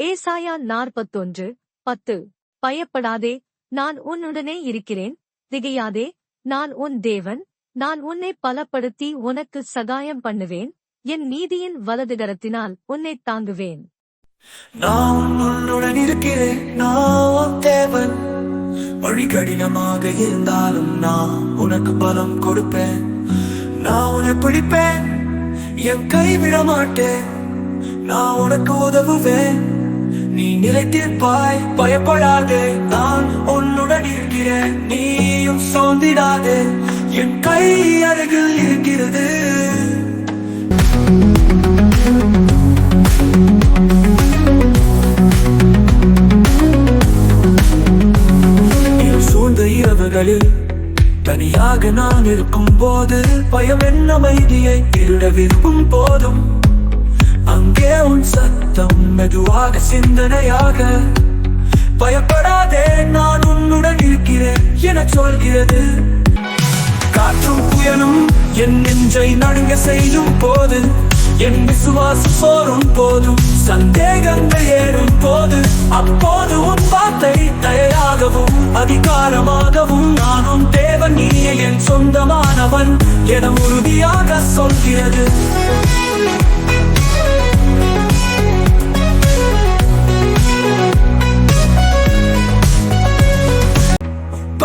ஏசாயா நாற்பத்தொன்று பத்து. பயப்படாதே நான் உன்னுடனே இருக்கிறேன். திகையாதே நான் உன் தேவன். நான் உன்னை பலப்படுத்தி உனக்கு சகாயம் பண்ணுவேன். என் நீதியின் வலதுகரத்தினால் உன்னை தாங்குவேன். நான் உன்னுடன் இருக்கிறேன். நான் தேவன். வழி கடினமாக இருந்தாலும் நான் உனக்கு பலம் கொடுப்பேன். நான் உன்னை பிடிப்பேன். என் கைவிட மாட்டேன் நான் உனக்கு உதவுவேன். நிலைத்திருப்பாய் பயப்படாதே. நான் உன்னுடன் இருக்கிறேன். நீயும் சோந்திடாதே என் கை அருகில் இருக்கிறது. சூழ்ந்த இரவுகளில் தனியாக நான் இருக்கும் போது பயம் என்ன அமைதியை திருட விரும்பும் போதும். அங்கே உன் சத்தம் மெதுவாக சிந்தனையாக. பயப்படாதே நான் உன்னுடன் இருக்கிறேன் என சொல்கிறது. காற்றும் புயலும் என் நெஞ்சை நடுங்க செய்யும் போது என் விசுவாசம் சோறும் போதும் சந்தேகங்கள் ஏறும் போது அப்போது உன் வார்த்தை தயாராகவும் அதிகாரமாகவும் நானும் தேவன் நீயே என் சொந்தமானவன் என உறுதியாக சொல்கிறது.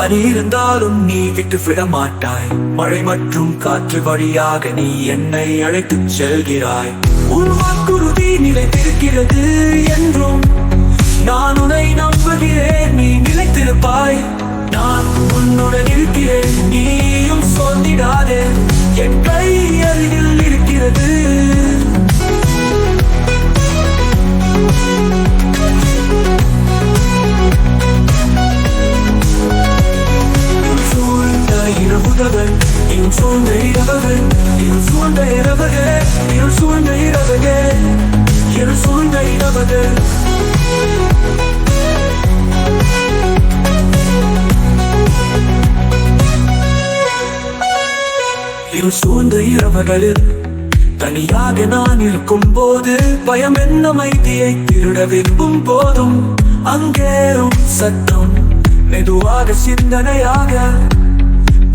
மாறி இருந்தாலும் நீ விட்டு விட மாட்டாய். மழை மற்றும் காற்று வழியாக நீ என்னை அழைத்துச் செல்கிறாய். உன் வாக்குறுதி நிலைத்திருக்கிறது என்றும் நான் உன்னை நம்புகிறேன் நீ நிலைத்திருப்பாய். நான் உன்னுடன் இருக்கிறேன். சூழ்ந்த இரவுகள் சூழ்ந்த இரவுகள் இருள் சூழ்ந்த இரவுகள் இருள் சூழ்ந்த இரவுகள் இருள் சூழ்ந்த இரவுகள் இருள் சூழ்ந்த இரவுகளில் தனியாக நான் இருக்கும் போது பயம் என்ன மைத்தியை திருட விரும்பும் போதும் அங்கேறும் சத்தம் மெதுவாக சிந்தனையாக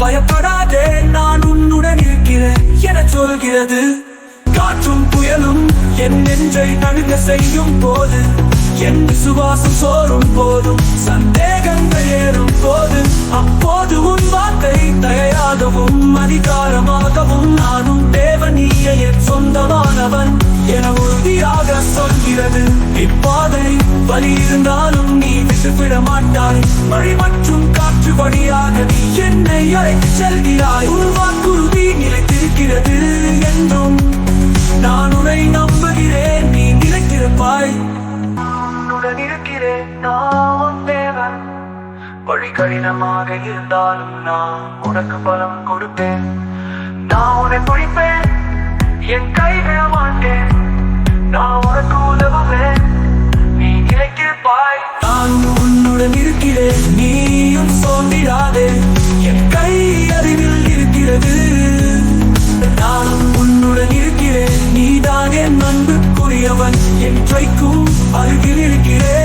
பயப்படாதே நான் உன்னுடன் இருக்கிறேன் என சொல்கிறது. காற்றும் புயலும் என் நெஞ்சை நடுங்க செய்யும் போது என் விசுவாசம் சோறும் போதும் சந்தேகங்கள் ஏறும் போது அப்போது உன் வார்த்தை தயாராகவும் அதிகாரமாகவும் நானும் தேவனீய என் சொந்தமானவன் என உறுதியாக சொல்கிறது. இப்பாதை வழி இருந்தாலும் நீ விட்டுவிட மாட்டாய். மழை மற்றும் காற்று வழியாக நீ என்னை அழைத்து செல்கிறாய். உன் வாக்குறுதி நிலைத்திருக்கிறது என்றும் நான் உன்னை நம்புகிறேன். நீ நிலைத்திருப்பாய். உன்னுடன் இருக்கிறேன் நான் தேவன். வழி கடினமாக இருந்தாலும் நான் உனக்கு பலம் கொடுப்பேன். நான் உன்னை பிடிப்பேன் என் கைவிட மாட்டேன் உடையவன் என்றைக்கும் அருகில் இருக்கிறேன்.